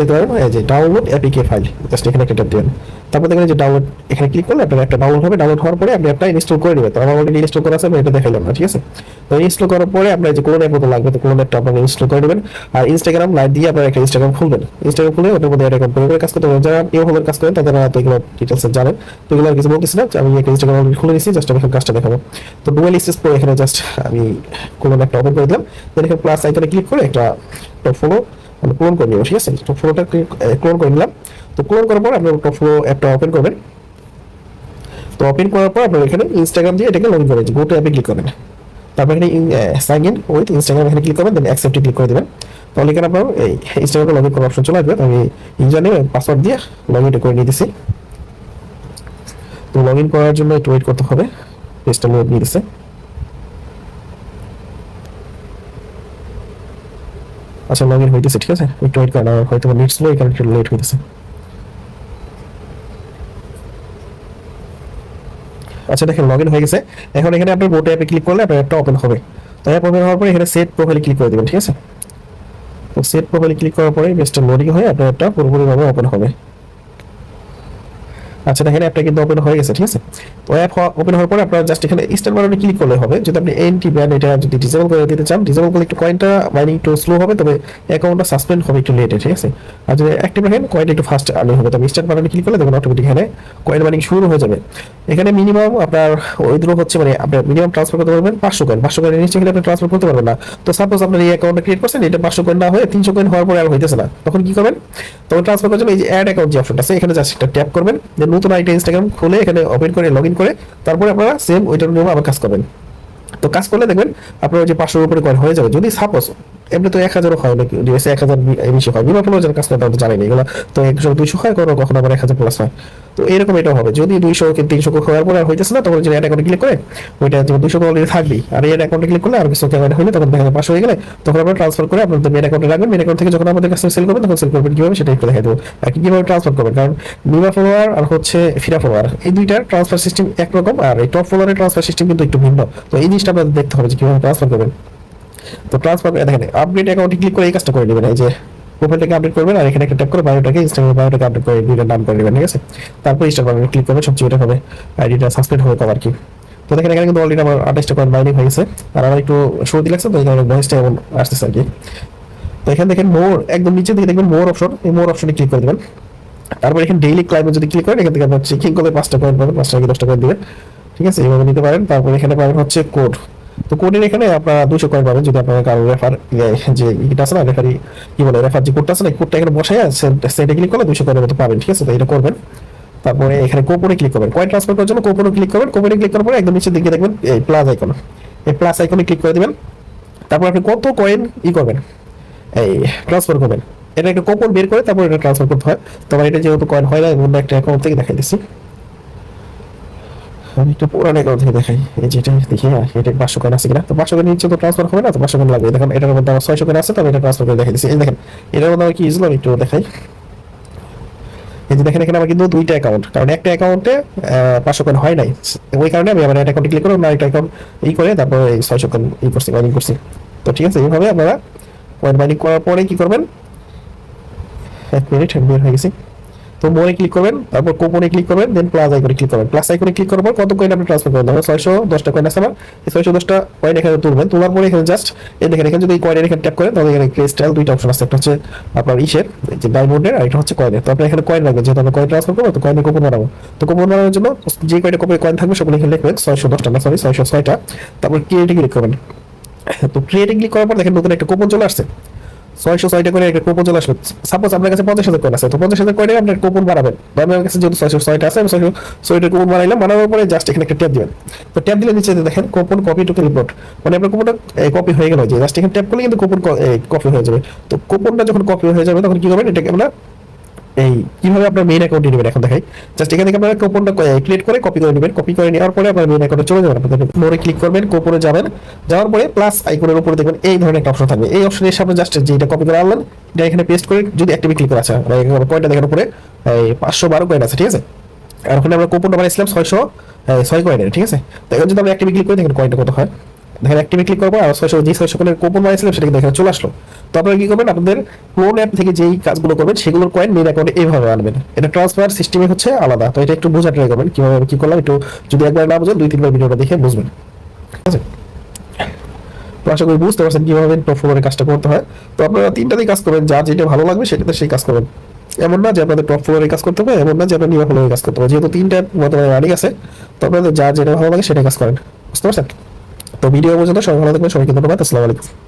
দিতে পারেন এই যে ডাউনলোড এপিকে ফাইল জাস্ট এখানে একটা ট্যাপ তারপর দেখবেন যে ডাউনলোড এখানে ক্লিক করলে আপনার একটা ডাউনলোড হবে। ডাউনলোড হওয়ার পরে আপনি একটা ইনস্টল করে নেবেন। তো আমার অলরেডি ইনস্টল করা আছে, আমি এটা দেখাইলাম না, ঠিক আছে? তো ইনস্টল করার পরে আপনার যে কোন অ্যাপ লাগবে, তো কোন অ্যাপটা আপনাকে ইনস্টল করে নেবেন। আর ইনস্টাগ্রাম লাইট দিয়ে আপনার একটা ইনস্টাগ্রাম খুলবেন। ইনস্টাগ্রাম খুলে ওটার মধ্যে একটা করে করে কাজ করতে পারবেন যারা নিউ হোমের কাজ করেন, তাদের হয়তো এগুলো ডিটেলস জানেন। তো এগুলো আর কিছু বলতেছি না। আমি একটা ইনস্টাগ্রাম খুলে নিয়েছি জাস্ট আমি কাজটা দেখাবো। তো ডুয়েল ইসেস পরে এখানে জাস্ট আমি কোন একটা ওপেন করে দিলাম। দেন এখানে প্লাস আইকনে ক্লিক করে একটা ফলো আমি ক্লোন করে নিব ঠিক আছে? তো ফ্লোটা ক্লোন করে নিলাম। তো ক্লোন করার পর আপনার ফ্লো অ্যাপটা ওপেন করবেন। তো ওপেন করার পর আপনার এখানে ইনস্টাগ্রাম দিয়ে এটাকে লগ ইন করবেন গো টু অ্যাপে ক্লিক করবেন। তারপর এখানে সাইন ইন উইথ ইনস্টাগ্রাম এখানে ক্লিক করবেন দেন অ্যাকসেপ্টে ক্লিক করে দেবেন। তাহলে এখানে আপনার এই ইনস্টাগ্রামে লগ ইন করার অপশন চলে আসবে। আমি ইউজার নেম পাসওয়ার্ড দিয়ে লগ ইনটা করে দিছি তো লগ ইন করার জন্য একটু ওয়েট করতে হবে। পেজটা লোড নিয়ে আচ্ছা লগ ইন হইতেছে, ঠিক আছে? একটু ওয়েট করেন, আমার হয়তো নেট স্লো এখানে একটু লেট হইতেছে। আচ্ছা দেখেন লগ ইন হয়ে গেছে। এখন এখানে আপনার বোটে অ্যাপে ক্লিক করলে আপনার অ্যাপটা ওপেন হবে। তাই অ্যাপ ওপেন হওয়ার পরে এখানে সেট প্রোফাইলে ক্লিক করে দেবেন, ঠিক আছে? তো সেট প্রোফাইলে ক্লিক করার পরে বেস্টটা লোডিং হয়ে আপনার অ্যাপটা পুরোপুরিভাবে ওপেন হবে। আচ্ছা দেখেন অ্যাপটা কিন্তু ওপেন হয়ে গেছে, ঠিক আছে? তো অ্যাপ ওপেন হওয়ার পরে আপনারা জাস্ট এখানে স্টার বাটনে ক্লিক করলে হবে। যদি আপনি এনটি ব্যান এটা যদি ডিসেবল করে দিতে চান ডিসেবল করলে একটু কয়েনটা মাইনিং একটু স্লো হবে, তবে অ্যাকাউন্টটা সাসপেন্ড হবে একটু লেটে ঠিক আছে? আর যদি অ্যাক্টিভ রাখেন কয়েনটা একটু ফাস্ট আর্নিং হবে। তবে স্টার বাটনে ক্লিক করলে দেখুন অটোমেটিক এখানে কয়েন মাইনিং শুরু হয়ে যাবে। এখানে মিনিমাম আপনার উইথড্র হচ্ছে মানে আপনার মিনিমাম ট্রান্সফার করতে পারবেন পাঁচশো কয়েন পাঁচশো কয়েন নিচে আপনি ট্রান্সফার করতে পারবেন না। তো সাপোজ আপনার এই অ্যাকাউন্টটা ক্রিয়েট করছেন, এটা পাঁচশো কয়েন না হয়ে তিনশো কয়েন হওয়ার পরে আর হইতেছে না। তখন কি করবেন? তখন ট্রান্সফার করার জন্য এই যে অ্যাড অ্যাকাউন্ট যে অপশনটা আছে, এখানে জাস্ট একটা ট্যাপ করবেন। দেন নতুন আরেকটা ইনস্টাগ্রাম খুলে এখানে ওপেন করে লগ করে, তারপরে আপনারা সেম ওইটার নিয়ম আবার কাজ করবেন। তো কাজ করলে দেখবেন আপনার ওই যে পাঁচশোর উপরে কয়েন হয়ে যাবে। যদি সাপোজ এমনি তো এক হাজারও হয় নাকি? ডিএসএ এক হাজার বেশি হয়। বিমা পনেরো হাজার কাজ করতে জানি না। এগুলো তো একশো দুইশো হয়, কোনো কখনো আবার এক হাজার প্লাস হয়। তো এরকম এটা হবে। যদি দুইশো তিনশো হওয়ার পরে আর হইতেছে না, তখন যদি অ্যাড অ্যাকাউন্টে ক্লিক করে, ওইটা দুইশো অলরেডি থাকবেই আর এই অ্যাকাউন্টে ক্লিক করলে আর কিছু অ্যাড হইলে তখন দেখা পাঁচশো হয়ে গেলে, তখন আপনারা ট্রান্সফার করে আপনাদের মেন অ্যাকাউন্টে রাখবেন মেন অ্যাকাউন্ট থেকে যখন আমাদের কাছে সেল করবেন, তখন সেল করবেন। কীভাবে? সেটা একটু দেখা দেবো। আর কীভাবে ট্রান্সফার করবেন? কারণ বিমা ফলোয়ার আর হচ্ছে ফিরা ফলোয়ার এই দুইটার ট্রান্সফার সিস্টেম একরকম, আর এই টপ ফলোয়ারের ট্রান্সফার সিস্টেম কিন্তু একটু ভিন্ন। তো এই জিনিসটা আপনাদের দেখতে হবে যে কীভাবে ট্রান্সফার করবেন। তো ট্রান্সফার দেখেন আপডেট অ্যাকাউন্টে ক্লিক করে এই কাজটা করে নেবেন। এই যে প্রোফাইলটাকে আপডেট করবেন আর এখানে একটা ট্যাপ করে বায়োটাকে ইনস্টাগ্রাম বায়োটাকে আপডেট করে দুইটা নাম করে নেবেন ঠিক আছে? তারপর বায়োটাকে ক্লিক করবেন, সবচেয়ে এটা হবে। আইডিটা সাসপেন্ড হবে কবার কি। তো দেখেন, এখানে কিন্তু অলরেডি আমার আঠাশটা কয়েন বাইনিং হয়ে গেছে। আর আমার একটু সর্দি লাগছে তো কারণে ভয়েসটা এমন আসতেছে আর কি। তো এখানে দেখেন মোর একদম নিচে দিকে দেখবেন মোর অপশন এই মোর অপশনে ক্লিক করে দেবেন। তারপর এখানে ডেইলি ক্লাইমে যদি ক্লিক করেন, এখান থেকে আপনার চেকিং করলে পাঁচটা কয়েন পাবেন, পাঁচটা কি দশটা কয়েন দিবেন। ঠিক আছে? এইভাবে নিতে পারেন। তারপর এখানে পাবেন হচ্ছে কোড তো কোডের এখানে আপনারা দুশো কয়েন পাবেন যদি আপনার কারও রেফার যে ইটা আছে না রেফারি কি বলে রেফার যে কোডটা আছে না কোডটা এখানে বসায় সেটা ক্লিক করলে দুশো কয়েনের মতো পাবেন, ঠিক আছে? তো এটা করবেন। তারপরে এখানে কোপনে ক্লিক করবেন। কয়েন ট্রান্সফার করার জন্য কোপনে ক্লিক করবেন। কোপনে ক্লিক করার পরে একদম নিচের দিকে দেখবেন এই প্লাস আইকন এই প্লাস আইকনে ক্লিক করে দিবেন। তারপর আপনি কত কয়েন ই করবেন? এই ট্রান্সফার করবেন। এটা একটা কোপন বের করে তারপর এটা ট্রান্সফার করতে হয়। তোমার এটা যেহেতু কয়েন হয় না অন্য একটা অ্যাকাউন্ট থেকে দেখাই দিচ্ছি আমি একটা পুরান অ্যাকাউন্ট থেকে দেখাই। এই যেটা দেখি হ্যাঁ এটা পাঁচশো কয়েন আছে কিনা? তো পাঁচশো কয়েন নিচে তো ট্রান্সফার হবে না, তো পাঁচশো কয়েন লাগবে এটার মধ্যে আমার ছয়শো কয়েন আছে, তো আমি এটা ট্রান্সফার করে দেখাই দিচ্ছি এই দেখেন, এটার মধ্যে আমার ইউজলাম একটু দেখাই। এই যে দেখেন, এখানে আমার কিন্তু দুইটা অ্যাকাউন্ট কারণ একটা অ্যাকাউন্টে পাঁচশো কয়েন হয় নাই। ওই কারণে আমি আমার অ্যাকাউন্টে ক্লিক করে অন্য একটা অ্যাকাউন্ট ই করে তারপর এই ছয়শো কয়েন ই করছি মাইনিং করছি। তো ঠিক আছে, এইভাবে আপনারা কয়েন মাইনিং করার পরে কি করবেন? এক মিনিট বের হয়ে গেছি। তো মোড়ে ক্লিক করবেন, তারপর কোপনে ক্লিক করবেন দেন প্লাস আইকনে ক্লিক করবেন। প্লাস আইকনে ক্লিক করার পর কত কয়েন আপনি ট্রান্সফার করবেন ধরো ছয়শো দশটা কয়েন আছে আমার। এই ছয়শো দশটা কয়েন এখানে তুলবেন, তোলার পরে এখানে জাস্ট এই দেখেন, এখানে যদি এই কয়েনের এখানে ট্যাপ করেন, তাহলে এখানে ক্রিস্টাল দুইটা অপশন আছে। একটা হচ্ছে আপনার ইসের যে ডায়মন্ডের আর একটা হচ্ছে কয়েনের তো আপনি এখানে কয়েন রাখবেন, যেহেতু আমরা কয়েন ট্রান্সফার করব, তো কয়েনের কোপন বানাবো। তো কোপন বানানোর জন্য যে কয়টা কোপে কয়েন থাকবে, সেগুলো এখানে লিখবেন, ছয়শো দশটা না সরি ছয়শো ছয়টা। তারপর ক্রিয়েটিভ ক্লিক করবেন। তো ক্রিয়েটিভ ক্লিক করার পর দেখেন নতুন একটা কোপন চলে আসছে। ছয়শো ছয়টা করে একটা কুপন চলে আসলো। সাপোজ আপনার কাছে পঞ্চাশ হাজার কয়েন আছে, তো পঞ্চাশ হাজার কয়েনে আপনার কুপন বাড়াবেন। আমার কাছে যেহেতু ছয়শো ছয়টা আছে, আমি ছয়শো ছয়টা কুপন বানাইলাম বানানোর পরে জাস্ট এখানে একটা ট্যাপ দিবেন। তো ট্যাপ দিলে নিচে দেখেন কোপন কপি টু রিপোর্ট মানে আপনার কুপনটা কপি হয়ে গেল যে জাস্ট এখানে ট্যাপ করলে কিন্তু কোপন কপি হয়ে যাবে। তো কোপনটা যখন কপি হয়ে যাবে, তখন কি করবেন? এটাকে আমরা এই, কীভাবে আপনার মেইন অ্যাকাউন্টে নেবেন এখন দেখাই? জাস্ট এখান থেকে আপনারা কোপনটা ক্রিয়েট করে কপি করে নেবেন। কপি করে নেওয়ার পরে আপনার মেইন অ্যাকাউন্টে চলে যাবেন। আপনাদের মোড়ে ক্লিক করবেন কোপনে যাবেন। যাওয়ার পরে প্লাস আইকনের উপরে দেখবেন এই ধরনের একটা অপশন থাকবে। এই অপশনের সামনে জাস্ট যেটা কপি করে আনলেন, এটা এখানে পেস্ট করে যদি অ্যাক্টিভে ক্লিক করা আছে। কয়েনটা দেখেন উপরে, এই পাঁচশো বারো কয়েন আছে, ঠিক আছে? আর ওখানে আমরা কোপনটা বানিয়েছিলাম ছয়শো ছয় কয়েনের ঠিক আছে? তো এখন যদি আমরা অ্যাক্টিভে ক্লিক করি, দেখেন কয়েনটা কত হয়? দেখেন অ্যাক্টিভে ক্লিক করব আর ছয়শো যে ছয়শো কয়েনের কোপন বানিয়েছিলাম সেটা এখানে চলে আসলো। তো আপনারা কি করবেন? আপনাদের ক্লোন অ্যাপ থেকে যেই কাজগুলো করবেন, সেগুলোর কয়েন মেন অ্যাকাউন্টে এইভাবে আনবেন। এটা ট্রান্সফার সিস্টেমে হচ্ছে আলাদা। তো এটা একটু বোঝা ট্রাই করবেন, কীভাবে আমি কি করলাম? একটু যদি একবার না বোঝেন, দুই, তিনবার ভিডিওটা দেখে বুঝবেন। ঠিক আছে? তো আশা করি বুঝতে পারছেন কীভাবে টপ ফ্লোরে কাজটা করতে হয়। তো আপনারা তিনটাতেই কাজ করবেন, যা যেটা ভালো লাগবে সেটাতে সেই কাজ করবেন। এমন না যে আপনাদের টপ ফ্লোরে কাজ করতে হবে, এমন না যে আপনার ফ্লোরে কাজ করতে হবে। যেহেতু তিনটা বর্তমানে রানিং আছে, তো আপনাদের যা যেটা ভালো লাগে সেটা কাজ করেন। বুঝতে পারছেন? তো ভিডিও পর্যন্ত সবাই ভালো থাকবেন, সবাইকে ধন্যবাদ, আসসালামু আলাইকুম।